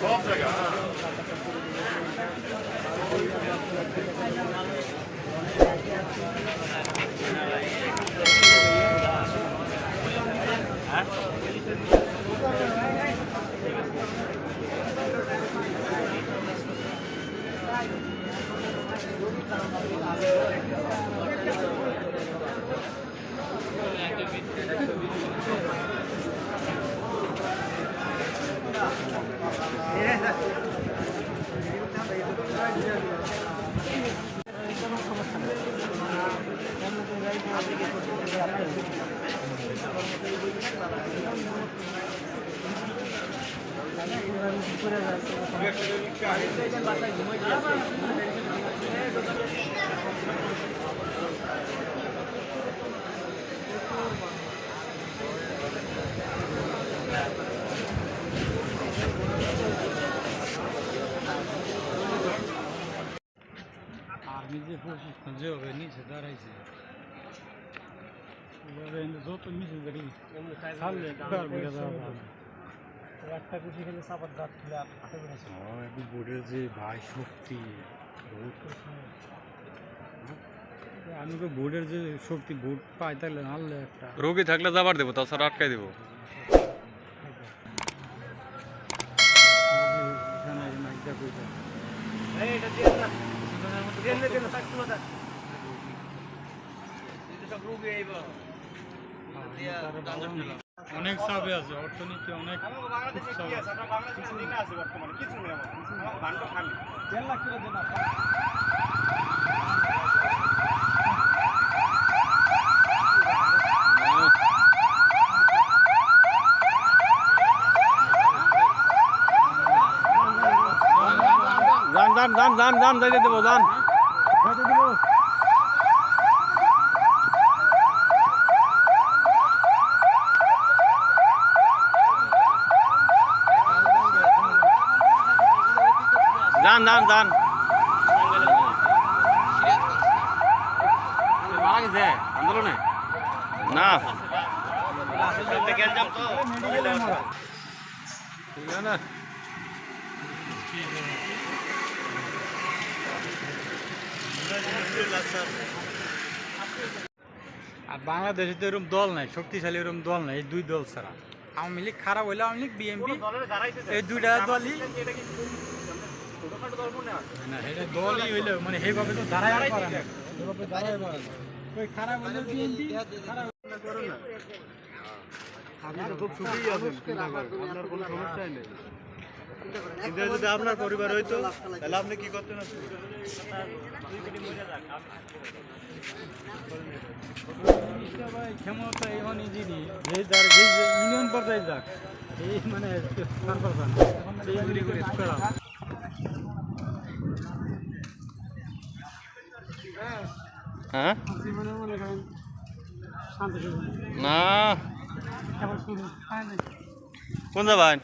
Army যে প্রশিক্ষণ যেভাবে নিচে দাঁড়াইছে যত নিচে দাঁড়িয়ে একটা কুচি খেলে সাপার দাঁত খুলে আটে বেড়েছে একটু বোর্ডের যে ভাই শক্তি আমি তো বোর্ডের যে শক্তি বোর্ড পাই তাহলে আনলে একটা রোগী থাকলে যাবার দেবো তাছাড়া আটকাই দেবো এখানে এটা দিয়ে অনেক চাপে আছে অর্থনীতি অনেক খুব চাপে দেনা যান যান যান যান যান যাইতে দেবো যান যান যান যান আন্দোলনে না ঠিক আছে আর বাংলাদেশে তো এরকম দল নাই শক্তিশালী এরকম দল নাই এই দুই দল ছাড়া। আওয়ামী লীগ খারাপ হইলে আওয়ামী লীগ বিএনপি এই দুইটা দলই। না এটা দলই হইলে মানে সেইভাবে তো দাঁড়ায় পারে না সেইভাবে দাঁড়ায় পারে না ওই খারাপ হইলে বিএনপি খারাপ আপনি তো খুব সুখী আছেন আপনার কোনো সমস্যাই নেই। কিন্তু যদি আপনার পরিবার হইতো তাহলে আপনি কি করতেন ভাই ক্ষমতা এখন ইজিনি যে যার যে যে ইউনিয়ন পর্যায়ে যাক এই মানে হ্যাঁ না। হয়? না। কোন যাবেন